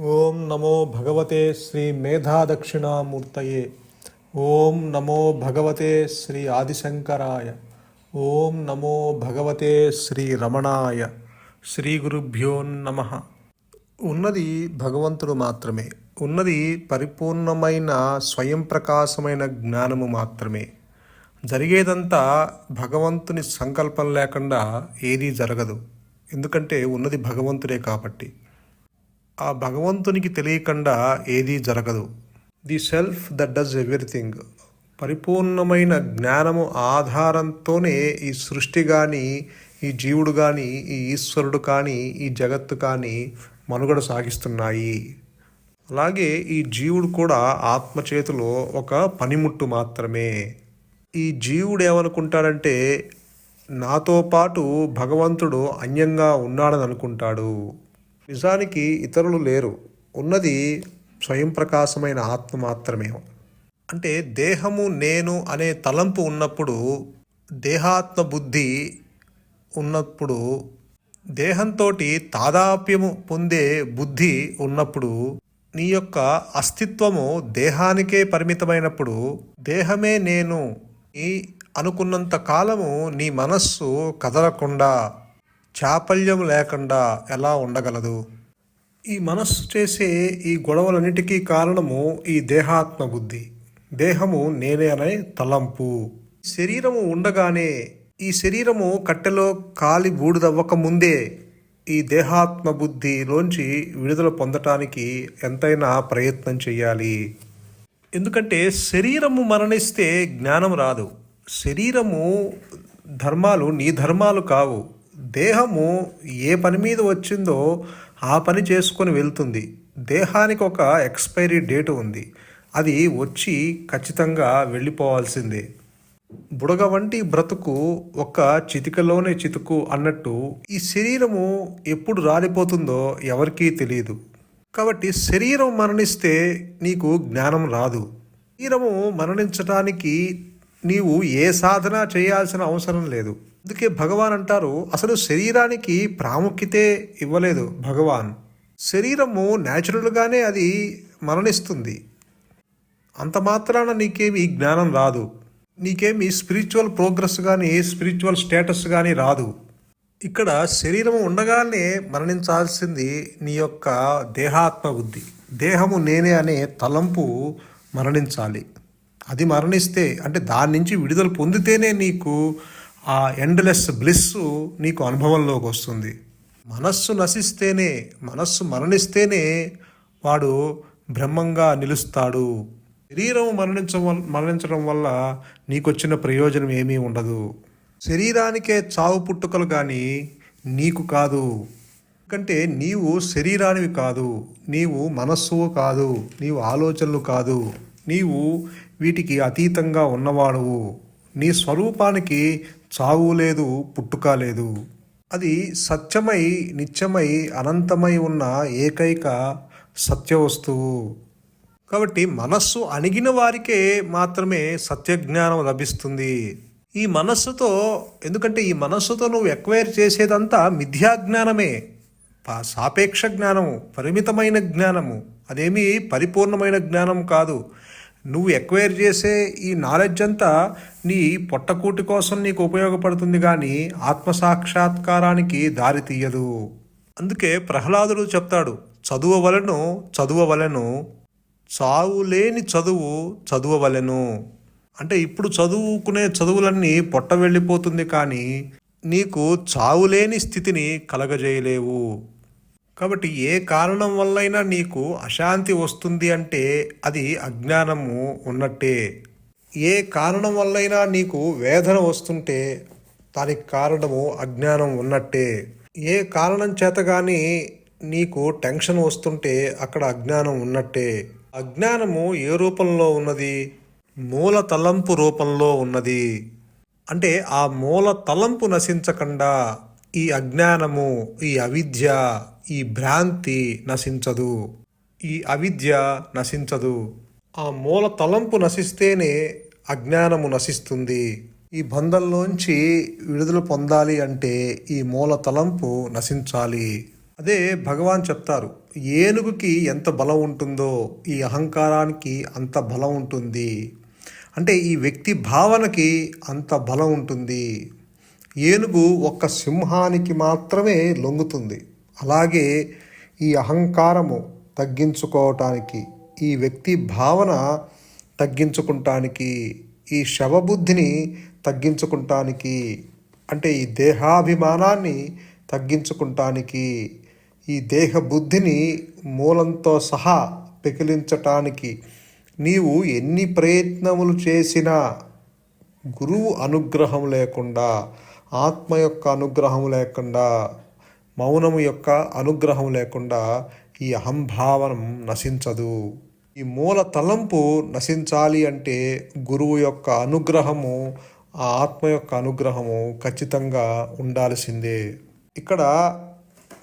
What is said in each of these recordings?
ఓం నమో భగవతే శ్రీ మేధాదక్షిణామూర్తయే. ఓం నమో భగవతే శ్రీ ఆదిశంకరాయ. ఓం నమో భగవతే శ్రీ రమణాయ. శ్రీ గురుభ్యో నమ. ఉన్నది భగవంతుడు మాత్రమే. ఉన్నది పరిపూర్ణమైన స్వయం ప్రకాశమైన జ్ఞానము మాత్రమే. జరిగేదంతా భగవంతుని సంకల్పం లేకుండా ఏదీ జరగదు. ఎందుకంటే ఉన్నది భగవంతుడే కాబట్టి. ఆ భగవంతునికి తెలియకుండా ఏదీ జరగదు. The self that does everything పరిపూర్ణమైన జ్ఞానము ఆధారంతోనే ఈ సృష్టి కానీ ఈ జీవుడు కానీ ఈ ఈశ్వరుడు కానీ ఈ జగత్తు కానీ మనుగడ సాగిస్తున్నాయి. అలాగే ఈ జీవుడు కూడా ఆత్మ చేతిలో ఒక పనిముట్టు మాత్రమే. ఈ జీవుడు ఏమనుకుంటాడంటే నాతో పాటు భగవంతుడు అన్యంగా ఉన్నాడని అనుకుంటాడు. నిజానికి ఇతరులు లేరు. ఉన్నది స్వయం ప్రకాశమైన ఆత్మ మాత్రమే. అంటే దేహము నేను అనే తలంపు ఉన్నప్పుడు దేహాత్మ బుద్ధి ఉన్నప్పుడు దేహంతో తాదాప్యము పొందే బుద్ధి ఉన్నప్పుడు నీ యొక్క అస్తిత్వము దేహానికే పరిమితమైనప్పుడు దేహమే నేను ఈ అనుకున్నంత కాలము నీ మనస్సు కదలకుండా చాపల్యం లేకుండా ఎలా ఉండగలదు? ఈ మనస్సు చేసే ఈ గొడవలన్నిటికీ కారణము ఈ దేహాత్మ బుద్ధి. దేహము నేనే అనే తలంపు. శరీరము ఉండగానే ఈ శరీరము కట్టెలో కాలి బూడిదవ్వక ముందే ఈ దేహాత్మ బుద్ధిలోంచి విడుదల పొందటానికి ఎంతైనా ప్రయత్నం చేయాలి ఎందుకంటే శరీరము మరణిస్తే జ్ఞానం రాదు. శరీరము ధర్మాలు నీ ధర్మాలు కావు. దేహము ఏ పని మీద వచ్చిందో ఆ పని చేసుకొని వెళ్తుంది. దేహానికి ఒక ఎక్స్పైరీ డేట్ ఉంది. అది వచ్చి ఖచ్చితంగా వెళ్ళిపోవాల్సిందే. బుడగ వంటి బ్రతుకు ఒక చితికలోనే చితుకు అన్నట్టు ఈ శరీరము ఎప్పుడు రాలిపోతుందో ఎవరికీ తెలియదు కాబట్టి శరీరం మరణిస్తే నీకు జ్ఞానం రాదు. శరీరము మరణించటానికి నీవు ఏ సాధన చేయాల్సిన అవసరం లేదు. అందుకే భగవాన్ అంటారు అసలు శరీరానికి ప్రాముఖ్యతే ఇవ్వలేదు భగవాన్. శరీరము న్యాచురల్గానే అది మరణిస్తుంది. అంత మాత్రాన నీకేమి జ్ఞానం రాదు. నీకేమి స్పిరిచువల్ ప్రోగ్రెస్ కానీ స్పిరిచువల్ స్టేటస్ కానీ రాదు. ఇక్కడ శరీరం ఉండగానే మరణించాల్సింది నీ యొక్క దేహాత్మ బుద్ధి. దేహము నేనే అనే తలంపు మరణించాలి. అది మరణిస్తే అంటే దాని నుంచి విడుదల పొందితేనే నీకు ఆ ఎండ్లెస్ బ్లిస్ నీకు అనుభవంలోకి వస్తుంది. మనస్సు నశిస్తేనే మనస్సు మరణిస్తేనే వాడు బ్రహ్మంగా నిలుస్తాడు. శరీరం మరణించ మరణించడం వల్ల నీకొచ్చిన ప్రయోజనం ఏమీ ఉండదు. శరీరానికే చావు పుట్టుకలు కానీ నీకు కాదు. ఎందుకంటే నీవు శరీరానివి కాదు నీవు మనస్సు కాదు నీవు ఆలోచనలు కాదు. నీవు వీటికి అతీతంగా ఉన్నవాడువు. నీ స్వరూపానికి చావు లేదు పుట్టుక లేదు. అది సత్యమై నిత్యమై అనంతమై ఉన్న ఏకైక సత్య వస్తువు కాబట్టి మనస్సు అణిగిన వారికే మాత్రమే సత్యజ్ఞానం లభిస్తుంది. ఈ మనస్సుతో ఎందుకంటే ఈ మనస్సుతో నువ్వు ఎక్వైర్ చేసేదంతా మిథ్యాజ్ఞానమే. సాపేక్ష జ్ఞానము పరిమితమైన జ్ఞానము. అదేమీ పరిపూర్ణమైన జ్ఞానం కాదు. నువ్వు ఎక్వైర్ చేసే ఈ నాలెడ్జ్ అంతా నీ పొట్టకూటి కోసం నీకు ఉపయోగపడుతుంది కానీ ఆత్మసాక్షాత్కారానికి దారి తీయదు. అందుకే ప్రహ్లాదుడు చెప్తాడు చదువవలను చదువవలను చావు లేని చదువు చదువవలెను. అంటే ఇప్పుడు చదువుకునే చదువులన్నీ పొట్ట వెళ్ళిపోతుంది కానీ నీకు చావులేని స్థితిని కలగజేయలేవు. కాబట్టి ఏ కారణం వల్లైనా నీకు అశాంతి వస్తుంది అంటే అది అజ్ఞానము ఉన్నట్టే. ఏ కారణం వల్లైనా నీకు వేదన వస్తుంటే దానికి కారణము అజ్ఞానం ఉన్నట్టే. ఏ కారణం చేత కానీ నీకు టెన్షన్ వస్తుంటే అక్కడ అజ్ఞానం ఉన్నట్టే. అజ్ఞానము ఏ రూపంలో ఉన్నది? మూల తలంపు రూపంలో ఉన్నది. అంటే ఆ మూల తలంపు నశించకుండా ఈ అజ్ఞానము ఈ అవిద్య ఈ భ్రాంతి నశించదు. ఈ అవిద్య నశించదు. ఆ మూల తలంపు నశిస్తేనే అజ్ఞానము నశిస్తుంది. ఈ బంధంలోంచి విడుదల పొందాలి అంటే ఈ మూల తలంపు నశించాలి. అదే భగవాన్ చెప్తారు ఏనుగుకి ఎంత బలం ఉంటుందో ఈ అహంకారానికి అంత బలం ఉంటుంది. అంటే ఈ వ్యక్తి భావనకి అంత బలం ఉంటుంది. ఏనుగు ఒక్క సింహానికి మాత్రమే లొంగుతుంది. అలాగే ఈ అహంకారము తగ్గించుకోవటానికి ఈ వ్యక్తి భావన తగ్గించుకుంటానికి ఈ శవబుద్ధిని తగ్గించుకుంటానికి అంటే ఈ దేహాభిమానాన్ని తగ్గించుకుంటానికి ఈ దేహ బుద్ధిని మూలంతో సహా పెకిలించటానికి నీవు ఎన్ని ప్రయత్నములు చేసినా గురువు అనుగ్రహం లేకుండా ఆత్మ యొక్క అనుగ్రహం లేకుండా మౌనము యొక్క అనుగ్రహం లేకుండా ఈ అహంభావనం నశించదు. ఈ మూల తలంపు నశించాలి అంటే గురువు యొక్క అనుగ్రహము ఆ ఆత్మ యొక్క అనుగ్రహము ఖచ్చితంగా ఉండాల్సిందే. ఇక్కడ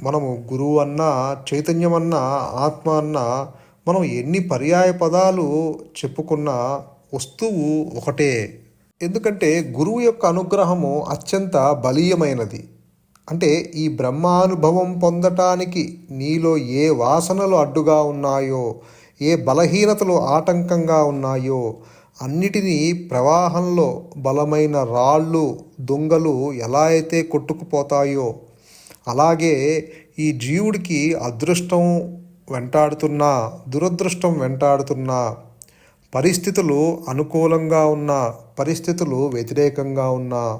మనము గురువు అన్నా చైతన్యం అన్న ఆత్మ అన్న మనం ఎన్ని పర్యాయ పదాలు చెప్పుకున్నా వస్తువు ఒకటే. ఎందుకంటే గురువు యొక్క అనుగ్రహము అత్యంత బలీయమైనది. అంటే ఈ బ్రహ్మానుభవం పొందటానికి నీలో ఏ వాసనలు అడ్డుగా ఉన్నాయో ఏ బలహీనతలు ఆటంకంగా ఉన్నాయో అన్నిటినీ ప్రవాహంలో బలమైన రాళ్ళు దొంగలు ఎలా అయితే కొట్టుకుపోతాయో అలాగే ఈ జీవుడికి అదృష్టం వెంటాడుతున్నా దురదృష్టం వెంటాడుతున్నా పరిస్థితులు అనుకూలంగా ఉన్న పరిస్థితులు వ్యతిరేకంగా ఉన్న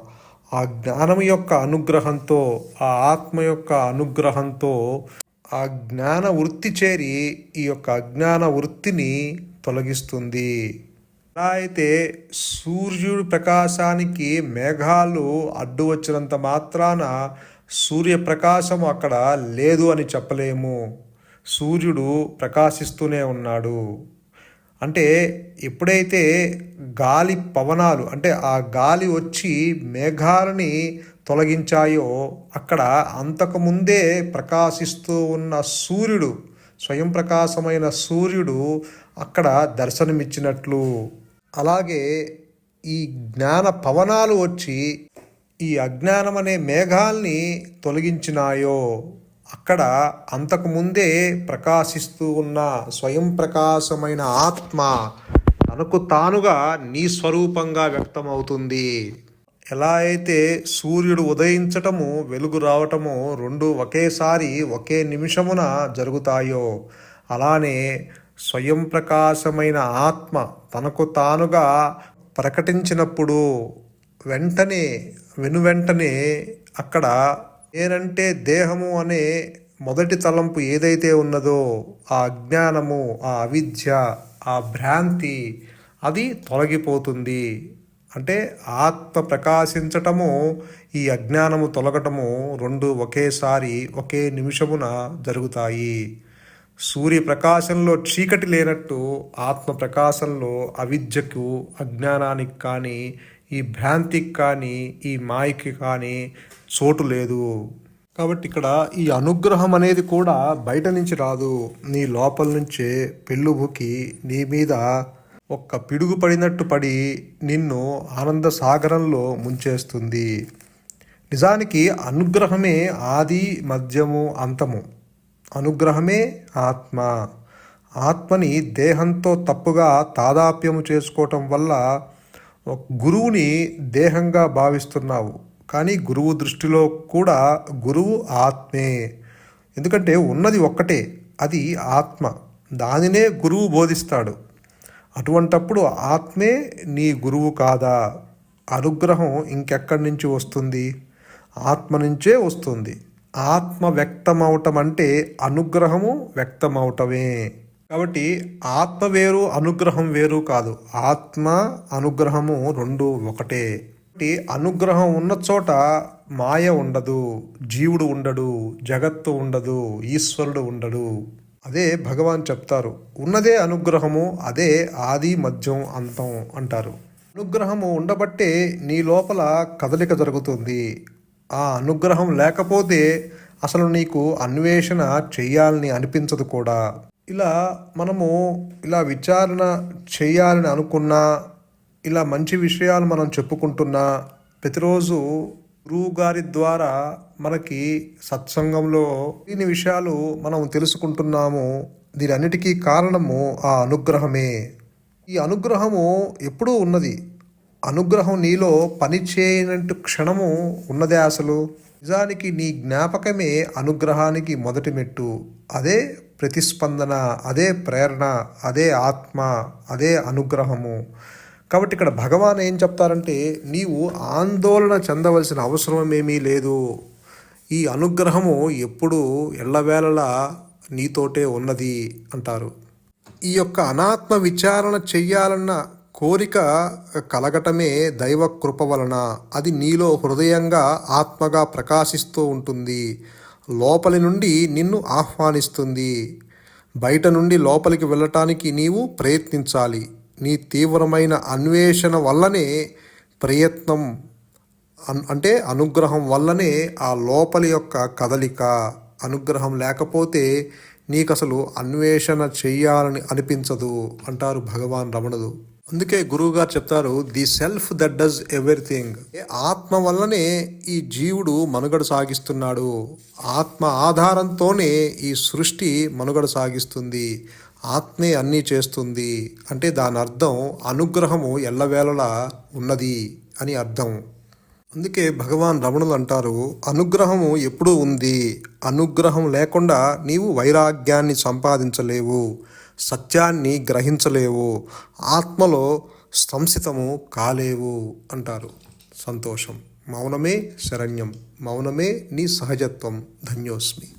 ఆ జ్ఞానం యొక్క అనుగ్రహంతో ఆ ఆత్మ యొక్క అనుగ్రహంతో ఆ జ్ఞాన వృత్తి చేరి ఈ యొక్క అజ్ఞాన వృత్తిని తొలగిస్తుంది. ఎలా అయితే సూర్యుడి ప్రకాశానికి మేఘాలు అడ్డు వచ్చినంత మాత్రాన సూర్యప్రకాశం అక్కడ లేదు అని చెప్పలేము. సూర్యుడు ప్రకాశిస్తూనే ఉన్నాడు. అంటే ఎప్పుడైతే గాలి పవనాలు అంటే ఆ గాలి వచ్చి మేఘాలని తొలగించాయో అక్కడ అంతకుముందే ప్రకాశిస్తూ ఉన్న సూర్యుడు స్వయం ప్రకాశమైన సూర్యుడు అక్కడ దర్శనమిచ్చినట్లు. అలాగే ఈ జ్ఞాన పవనాలు వచ్చి ఈ అజ్ఞానం అనే మేఘాల్ని తొలగించినాయో. అక్కడ అంతకుముందే ప్రకాశిస్తూ ఉన్న స్వయం ప్రకాశమైన ఆత్మ తనకు తానుగా నీ స్వరూపంగా వ్యక్తమవుతుంది. ఎలా అయితే సూర్యుడు ఉదయించటము వెలుగు రావటము రెండు ఒకేసారి ఒకే నిమిషమున జరుగుతాయో అలానే స్వయం ప్రకాశమైన ఆత్మ తనకు తానుగా ప్రకటించినప్పుడు వెంటనే వెనువెంటనే అక్కడ నేనంటే దేహము అనే మొదటి తలంపు ఏదైతే ఉన్నదో ఆ అజ్ఞానము ఆ అవిద్య ఆ భ్రాంతి అది తొలగిపోతుంది. అంటే ఆత్మ ప్రకాశించటము ఈ అజ్ఞానము తొలగటము రెండు ఒకేసారి ఒకే నిమిషమున జరుగుతాయి. సూర్య ప్రకాశంలో చీకటి లేనట్టు ఆత్మ ప్రకాశంలో అవిద్యకు అజ్ఞానానికి కానీ ఈ భ్రాంతికి కానీ ఈ మాయకి కానీ చోటు లేదు. కాబట్టి ఇక్కడ ఈ అనుగ్రహం అనేది కూడా బయట నుంచి రాదు. నీ లోపల నుంచే పెళ్ళుబుకి నీ మీద ఒక్క పిడుగు పడినట్టు పడి నిన్ను ఆనంద సాగరంలో ముంచేస్తుంది. నిజానికి అనుగ్రహమే ఆది మధ్యము అంతము. అనుగ్రహమే ఆత్మ. ఆత్మని దేహంతో తప్పుగా తాదాప్యము చేసుకోవటం వల్ల గురువుని దేహంగా భావిస్తున్నావు కానీ గురువు దృష్టిలో కూడా గురువు ఆత్మే. ఎందుకంటే ఉన్నది ఒక్కటే అది ఆత్మ. దానినే గురువు బోధిస్తాడు. అటువంటప్పుడు ఆత్మే నీ గురువు కాదా? అనుగ్రహం ఇంకెక్కడి నుంచి వస్తుంది? ఆత్మ నుంచే వస్తుంది. ఆత్మ వ్యక్తమవటం అంటే అనుగ్రహము వ్యక్తమవటమే. కాబట్టి ఆత్మ వేరు అనుగ్రహం వేరు కాదు. ఆత్మ అనుగ్రహము రెండు ఒకటే. అనుగ్రహం ఉన్న చోట మాయ ఉండదు జీవుడు ఉండడు జగత్తు ఉండదు ఈశ్వరుడు ఉండడు. అదే భగవాన్ చెప్తారు. ఉన్నదే అనుగ్రహము అదే ఆది మధ్యం అంతం అంటారు. అనుగ్రహము ఉండబట్టే నీ లోపల కదలిక జరుగుతుంది. ఆ అనుగ్రహం లేకపోతే అసలు నీకు అన్వేషణ చెయ్యాలని అనిపించదు కూడా. ఇలా మనము ఇలా విచారణ చేయాలని అనుకున్నా ఇలా మంచి విషయాలు మనం చెప్పుకుంటున్నా ప్రతిరోజు గురువు గారి ద్వారా మనకి సత్సంగంలో దీని విషయాలు మనం తెలుసుకుంటున్నాము. దీని అన్నిటికీ కారణము ఆ అనుగ్రహమే. ఈ అనుగ్రహము ఎప్పుడూ ఉన్నది. అనుగ్రహం నీలో పనిచేయనట్టు క్షణము ఉన్నదే అసలు. నిజానికి నీ జ్ఞాపకమే అనుగ్రహానికి మొదటి మెట్టు. అదే ప్రతిస్పందన అదే ప్రేరణ అదే ఆత్మ అదే అనుగ్రహము. కాబట్టి ఇక్కడ భగవాన్ ఏం చెప్తారంటే నీవు ఆందోళన చెందవలసిన అవసరం ఏమీ లేదు. ఈ అనుగ్రహము ఎప్పుడు ఎల్లవేళలా నీతోటే ఉన్నది అంటారు. ఈ యొక్క అనాత్మ విచారణ చెయ్యాలన్న కోరిక కలగటమే దైవ కృప వలన అది నీలో హృదయంగా ఆత్మగా ప్రకాశిస్తూ ఉంటుంది. లోపలి నుండి నిన్ను ఆహ్వానిస్తుంది. బయట నుండి లోపలికి వెళ్ళటానికి నీవు ప్రయత్నించాలి. నీ తీవ్రమైన అన్వేషణ వల్లనే ప్రయత్నం అన్- అంటే అనుగ్రహం వల్లనే ఆ లోపలి యొక్క కదలిక అనుగ్రహం లేకపోతే నీకు అసలు అన్వేషణ చెయ్యాలని అనిపించదు అంటారు భగవాన్ రమణుడు. అందుకే గురువుగారు చెప్తారు the self that does everything. ఆత్మ వల్లనే ఈ జీవుడు మనుగడ సాగిస్తున్నాడు. ఆత్మ ఆధారంతోనే ఈ సృష్టి మనుగడ సాగిస్తుంది. ఆత్మే అన్నీ చేస్తుంది. అంటే దాని అర్థం అనుగ్రహము ఎల్లవేళలా ఉన్నది అని అర్థం. అందుకే భగవాన్ రమణులు అంటారు అనుగ్రహము ఎప్పుడూ ఉంది. అనుగ్రహం లేకుండా నీవు వైరాగ్యాన్ని సంపాదించలేవు. సత్యాన్ని గ్రహించలేవు. ఆత్మలో సంస్థితము కాలేవు అంటారు. సంతోషం. మౌనమే శరణ్యం. మౌనమే నీ సహజత్వం. ధన్యోస్మి.